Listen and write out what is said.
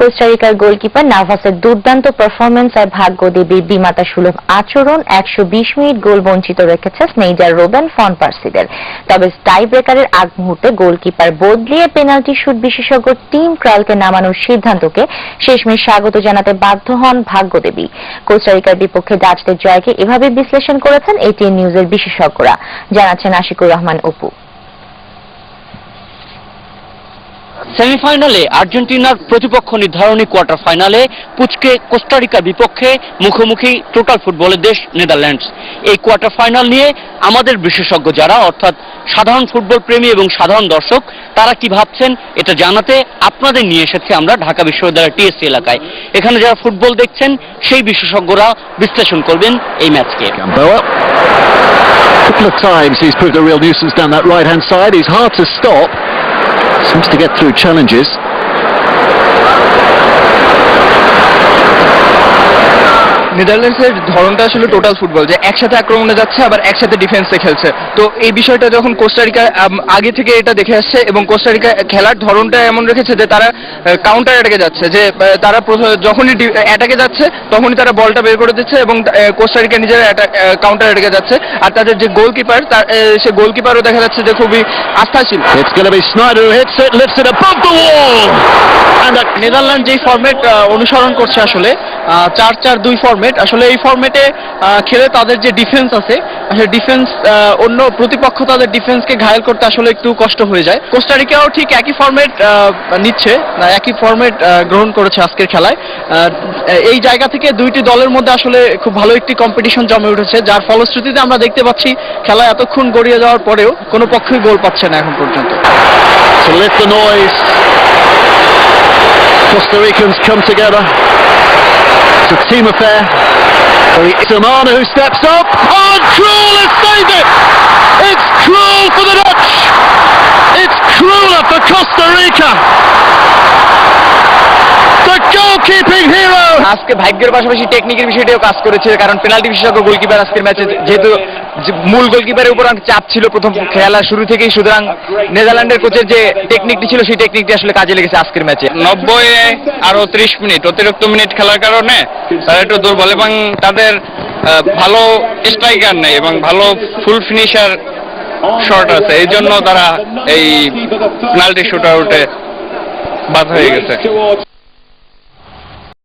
কোস্টারিকার goalkeeper নাভাসের দুর্দান্ত performance আর ভাগ্য দেবীর বিমাতা সুলভ আচরণ। একশো বিশ মিনিট গোল বঞ্চিত রেখেছে স্নেইজার রোবেন ফন পার্সিদের। তবে টাই ব্রেকারের আগ মুহূর্তে গোলকিপার বদলিয়ে পেনাল্টি শুট বিশেষজ্ঞ টিম ক্রালকে নামানোর সিদ্ধান্তকে শেষমেশ স্বাগত জানাতে বাধ্য হন ভাগ্যদেবী কোস্টারিকার বিপক্ষে ডাচদের জয়কে এভাবে বিশ্লেষণ করেছেন এটিএন নিউজের বিশেষজ্ঞরা। জানাচ্ছেন আশিকুর রহমান অপু। সেমিফাইনালে আর্জেন্টিনার প্রতিপক্ষ নির্ধারণী কোয়ার্টার ফাইনালে পুচকে কোস্টারিকা বিপক্ষে মুখোমুখি টোটাল ফুটবলের দেশ নেদারল্যান্ডস এই কোয়ার্টার ফাইনাল নিয়ে আমাদের বিশেষজ্ঞ যারা, অর্থাৎ সাধারণ ফুটবল প্রেমী এবং সাধারণ দর্শক, তারা কি ভাবছেন এটা জানাতে আপনাদের নিয়ে এসেছি আমরা ঢাকা বিশ্ববিদ্যালয়ের টিএসসি এলাকায় এখানে যারা ফুটবল দেখছেন, সেই বিশেষজ্ঞরা বিশ্লেষণ করবেন এই ম্যাচকে couple of times he's proved a real nuisance down that right hand side. He's hard to stop. Seems to get through challenges. নেদারল্যান্ডসের ধরনটা আসলে টোটাল ফুটবল যে একসাথে আক্রমণে যাচ্ছে আবার একসাথে ডিফেন্সে খেলছে। তো এই বিষয়টা যখন কোস্টারিকা আগে থেকে এটা দেখে আসছে এবং কোস্টারিকা খেলার ধরনটা এমন রেখেছে যে তারা কাউন্টার অ্যাটাকে যাচ্ছে যে তারা যখনই অ্যাটাকে যাচ্ছে তখনই তারা বলটা বের করে দিচ্ছে এবং কোস্টারিকা নিজের কাউন্টার অ্যাটাকে যাচ্ছে। আর তাদের যে গোলকিপার তার সে গোলকিপারও দেখা যাচ্ছে যে খুবই আস্থাশীল। নেদারল্যান্ড যেই ফরম্যাট অনুসরণ করছে আসলে। চার চার দুই ফরম্যাট আসলে এই ফরম্যাটে খেলে তাদের যে ডিফেন্স আছে, আসলে ডিফেন্স অন্য প্রতিপক্ষ তাদের ডিফেন্সকে ঘায়েল করতে আসলে একটু কষ্ট হয়ে যায় কোস্টারিকাও ঠিক একই ফরম্যাট নিচ্ছে একই ফরম্যাট গ্রহণ করেছে আজকের খেলায় এই জায়গা থেকে দুইটি দলের মধ্যে আসলে খুব ভালো একটি কম্পিটিশন জমে উঠেছে, যার ফলশ্রুতিতে আমরা দেখতে পাচ্ছি খেলা এতক্ষণ গড়িয়ে যাওয়ার পরেও কোনো পক্ষই গোল পাচ্ছে না এখন পর্যন্ত. Costa Ricans come together. It's a team affair. It's Amana who steps up. Oh, and Krul has saved it! It's Krul for the Dutch! It's Kruller for Costa Rica! The goalkeeping hero! আজকে ভাগ্যের পাশাপাশি টেকনিকের বিষয়টিও কাজ করেছে কারণ penalty বিশেষজ্ঞ goalkeeper আজকের ম্যাচে যেহেতু যে মূল গোলকিপারের উপর অনেক চাপ ছিল প্রথম খেলা শুরু থেকেই। সুতরাং নেদারল্যান্ডের কোচের যে টেকনিকটি ছিল, সেই টেকনিকটি আসলে কাজে লেগেছে আজকের ম্যাচে নব্বই আরও ত্রিশ মিনিট, অতিরিক্ত মিনিট খেলার কারণে তারা একটু দুর্বল এবং তাদের ভালো স্ট্রাইকার নেই এবং ভালো ফুল ফিনিশার শট আছে। এই জন্য তারা এই পেনাল্টি শুট আউটে বাদ হয়ে গেছে।